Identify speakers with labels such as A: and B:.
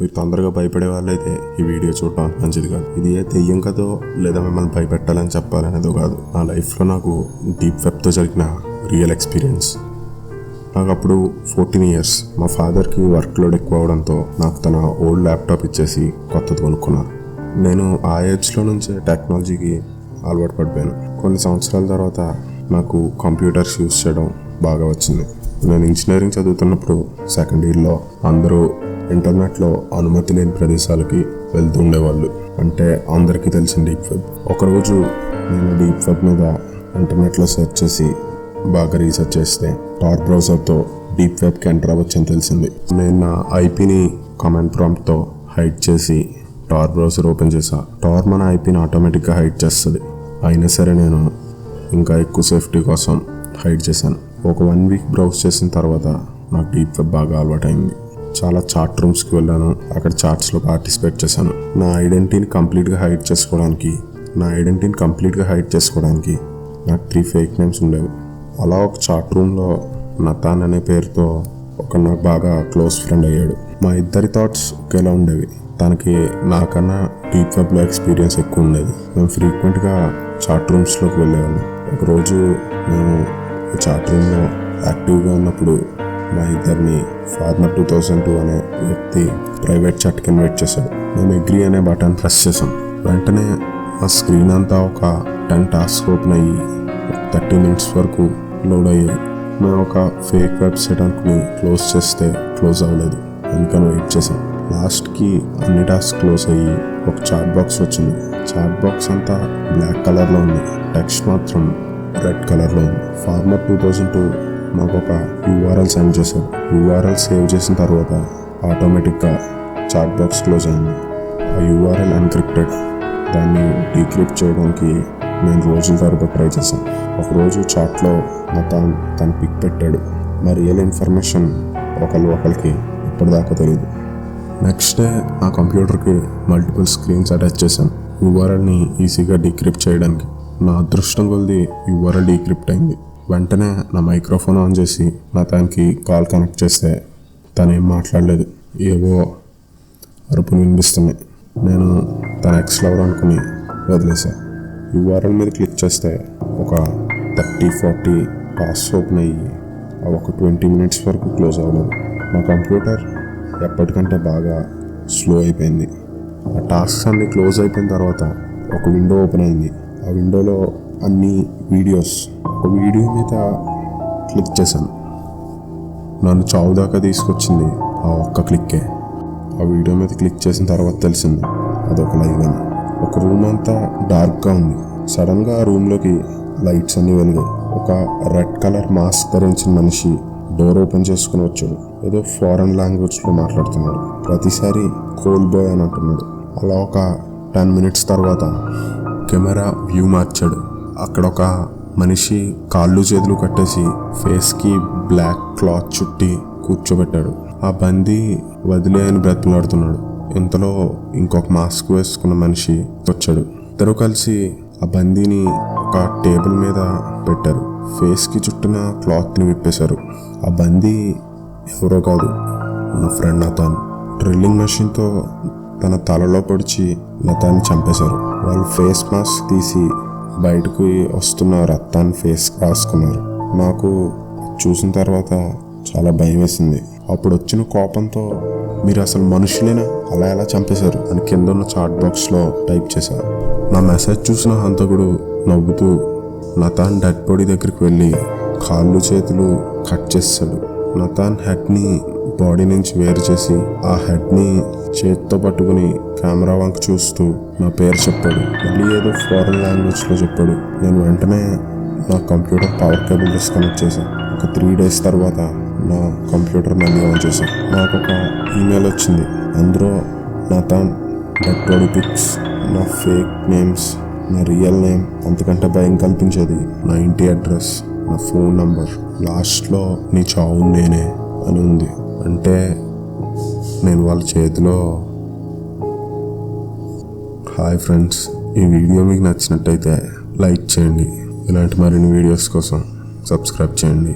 A: మీరు తొందరగా భయపడే వాళ్ళైతే ఈ వీడియో చూడటం మంచిది కాదు. ఇది ఏ దెయ్యం కదో లేదా మిమ్మల్ని భయపెట్టాలని చెప్పాలనేదో కాదు. నా లైఫ్లో నాకు డీప్ వెబ్తో జరిగిన రియల్ ఎక్స్పీరియన్స్. నాకు అప్పుడు ఫోర్టీన్ ఇయర్స్. మా ఫాదర్కి వర్క్ లోడ్ ఎక్కువ అవడంతో నాకు తన ఓల్డ్ ల్యాప్టాప్ ఇచ్చేసి కొత్తది కొనుక్కున్నారు నేను ఆ ఏజ్లో నుంచే టెక్నాలజీకి అలవాటు పడిపోయాను. కొన్ని సంవత్సరాల తర్వాత నాకు కంప్యూటర్స్ యూస్ చేయడం బాగా వచ్చింది. నేను ఇంజనీరింగ్ చదువుతున్నప్పుడు సెకండ్ ఇయర్లో అందరూ ఇంటర్నెట్లో అనుమతి లేని ప్రదేశాలకి వెళ్తూ ఉండేవాళ్ళు అంటే అందరికీ తెలిసిన డీప్ వెబ్. ఒకరోజు నేను డీప్ వెబ్ మీద ఇంటర్నెట్లో సెర్చ్ చేసి బాగా రీసెర్చ్ చేస్తే టార్ బ్రౌజర్తో డీప్ వెబ్కి ఎంటర్ అవ్వచ్చని తెలిసింది. నేను నా ఐపీని కమాండ్ ప్రాంప్ట్తో హైడ్ చేసి టార్ బ్రౌజర్ ఓపెన్ చేసా. టార్ మన ఐపీని ఆటోమేటిక్గా హైడ్ చేస్తుంది. అయినా సరే నేను ఇంకా ఎక్కువ సేఫ్టీ కోసం హైడ్ చేశాను. ఒక వన్ వీక్ బ్రౌజ్ చేసిన తర్వాత నాకు డీప్ వెబ్ బాగా అలవాటైంది. చాలా చాట్ రూమ్స్కి వెళ్ళాను. అక్కడ చాట్స్లో పార్టిసిపేట్ చేశాను. నా ఐడెంటిటీని కంప్లీట్గా హైడ్ చేసుకోవడానికి నా ఐడెంటిటీని కంప్లీట్గా హైడ్ చేసుకోవడానికి నాకు త్రీ ఫేక్ నేమ్స్ ఉండేవి. అలా ఒక చాట్ రూమ్లో నతాన్ అనే పేరుతో ఒక నాకు బాగా క్లోజ్ ఫ్రెండ్ అయ్యాడు. మా ఇద్దరి థాట్స్ ఒకేలా ఉండేవి. తనకి నాకన్నా డీప్ వెబ్లో ఎక్స్పీరియన్స్ ఎక్కువ ఉండేది. మేము ఫ్రీక్వెంట్గా చాట్ రూమ్స్లోకి వెళ్ళేవాళ్ళం. ఒకరోజు మేము చాట్ రూమ్లో యాక్టివ్గా ఉన్నప్పుడు మా ఇద్దరిని ఫార్మర్ టూ థౌజండ్ టూ అనే వ్యక్తి ప్రైవేట్ చాట్కి ఇన్వైట్ చేశాడు. మేము అగ్రీ అనే బటన్ ప్రెస్ చేసాం వెంటనే ఆ స్క్రీన్ అంతా ఒక టెన్ టాస్క్ ఓపెన్ అయ్యి థర్టీ మినిట్స్ వరకు లోడ్ అయ్యాయి మేము ఒక ఫేక్ వెబ్సైట్ అనుకుని క్లోజ్ చేస్తే క్లోజ్ అవ్వలేదు. అందుకని వెయిట్ చేసాం లాస్ట్కి అన్ని టాస్క్ క్లోజ్ అయ్యి ఒక చాట్ బాక్స్ వచ్చింది. చాట్ బాక్స్ అంతా బ్లాక్ కలర్లో ఉంది. టెక్స్ట్ మాత్రం రెడ్ కలర్లో ఉంది. ఫార్మర్ టూ థౌజండ్ టూ మాకు ఒక యూఆర్ఎల్ సెండ్ చేశారు. యూఆర్ఎల్ సేవ్ చేసిన తర్వాత ఆటోమేటిక్గా చాట్ బాక్స్ క్లోజ్ అయింది. ఆ యూఆర్ఎల్ ఎన్క్రిప్టెడ్ దాన్ని డీక్రిప్ట్ చేయడానికి నేను రోజుల తరబడి ట్రై చేశాను. ఒకరోజు చాట్లో నా తను పిక్ పెట్టాడు. మా రియల్ ఇన్ఫర్మేషన్ ఒకళ్ళు ఒకరికి ఇప్పటిదాకా తెలియదు నెక్స్ట్ డే నా కంప్యూటర్కి మల్టిపుల్ స్క్రీన్స్ అటాచ్ చేశాను. యూఆర్ఎల్ని ఈజీగా డీక్రిప్ట్ చేయడానికి. నా అదృష్టం కొలిది యూఆర్ఎల్ డీక్రిప్ట్ అయింది. వెంటనే నా మైక్రోఫోన్ ఆన్ చేసి నా తనకి కాల్ కనెక్ట్ చేస్తే తను ఏం మాట్లాడలేదు. ఏవో అరుపులు వినిపిస్తున్నాయి. నేను తన ఎక్స్ లవర్ అనుకుని వదిలేసా. యూఆర్ఎల్ మీద క్లిక్ చేస్తే ఒక థర్టీ ఫార్టీ టాస్క్ ఓపెన్ అయ్యి అవి ఒక ట్వంటీ మినిట్స్ వరకు క్లోజ్ అవ్వలేదు. నా కంప్యూటర్ ఎప్పటికంటే బాగా స్లో అయిపోయింది. ఆ టాస్క్స్ అన్ని క్లోజ్ అయిపోయిన తర్వాత ఒక విండో ఓపెన్ అయింది. ఆ విండోలో అన్ని వీడియోస్ ఒక వీడియో మీద క్లిక్ చేశాను. నన్ను చావు దాకా తీసుకొచ్చింది ఆ ఒక్క క్లిక్కే. ఆ వీడియో మీద క్లిక్ చేసిన తర్వాత తెలిసింది అదొక లైవ్ అని. ఒక రూమ్ అంతా డార్క్గా ఉంది. సడన్గా ఆ రూమ్లోకి లైట్స్ అన్ని వెలిగాయి. ఒక రెడ్ కలర్ మాస్క్ ధరించిన మనిషి డోర్ ఓపెన్ చేసుకుని వచ్చాడు. ఏదో ఫారెన్ లాంగ్వేజ్లో మాట్లాడుతున్నాడు. ప్రతిసారి కోల్ బాయ్ అని అంటున్నాడు. అలా ఒక టెన్ మినిట్స్ తర్వాత కెమెరా వ్యూ మార్చాడు. అక్కడ ఒక మనిషి కాళ్ళు చేతులు కట్టేసి ఫేస్కి బ్లాక్ క్లాత్ చుట్టి కూర్చోబెట్టాడు. ఆ బందీ వదిలే అని బ్రతిమలాడుతున్నాడు. ఇంతలో ఇంకొక మాస్క్ వేసుకున్న మనిషి వచ్చాడు. ఇద్దరు కలిసి ఆ బందీని ఒక టేబుల్ మీద పెట్టారు. ఫేస్కి చుట్టిన క్లాత్ని విప్పేశారు. ఆ బందీ ఎవరో కాదు నా ఫ్రెండ్ నతాన్. డ్రిల్లింగ్ మెషిన్తో తన తలలో పొడిచి నతాన్ని చంపేశారు. వాళ్ళు ఫేస్ మాస్క్ తీసి బయటకు వస్తున్న రక్తాన్ని ఫేస్ రాసుకున్నారు. నాకు చూసిన తర్వాత చాలా భయం వేసింది అప్పుడు వచ్చిన కోపంతో మీరు అసలు మనుషులేనా? అలా ఎలా చంపేశారు? అని కింద ఉన్న చాట్ బాక్స్లో టైప్ చేశారు నా మెసేజ్ చూసిన హంతకుడు నవ్వుతూ నతాన్ డెడ్ బాడీ దగ్గరికి వెళ్ళి కాళ్ళు చేతులు కట్ చేస్తాడు. నతాన్ హెడ్ని బాడీ నుంచి వేరు చేసి ఆ హెడ్ని చేతితో పట్టుకుని కెమెరా వంక చూస్తూ నా పేరు చెప్పాడు. మళ్ళీ ఏదో ఫారెన్ లాంగ్వేజ్లో చెప్పాడు. నేను వెంటనే నా కంప్యూటర్ పవర్ కేబుల్ డిస్కనెక్ట్ చేశాను ఒక త్రీ డేస్ తర్వాత నా కంప్యూటర్ మళ్ళీ ఆన్ చేశాను నాకు ఒక ఈమెయిల్ వచ్చింది. అందులో నా తన్ డెక్టోడి పిక్స్ నా ఫేక్ నేమ్స్ నా రియల్ నేమ్ అంతకంటే భయం కల్పించేది నా ఇంటి అడ్రస్ నా ఫోన్ నంబర్. లాస్ట్లో నీ చావు నేనే అని ఉంది. అంటే నేను వాళ్ళ చేతిలో హాయ్ ఫ్రెండ్స్ ఈ వీడియో మీకు నచ్చినట్టయితే లైక్ చేయండి. ఇలాంటి మరిన్ని వీడియోస్ కోసం సబ్స్క్రైబ్ చేయండి.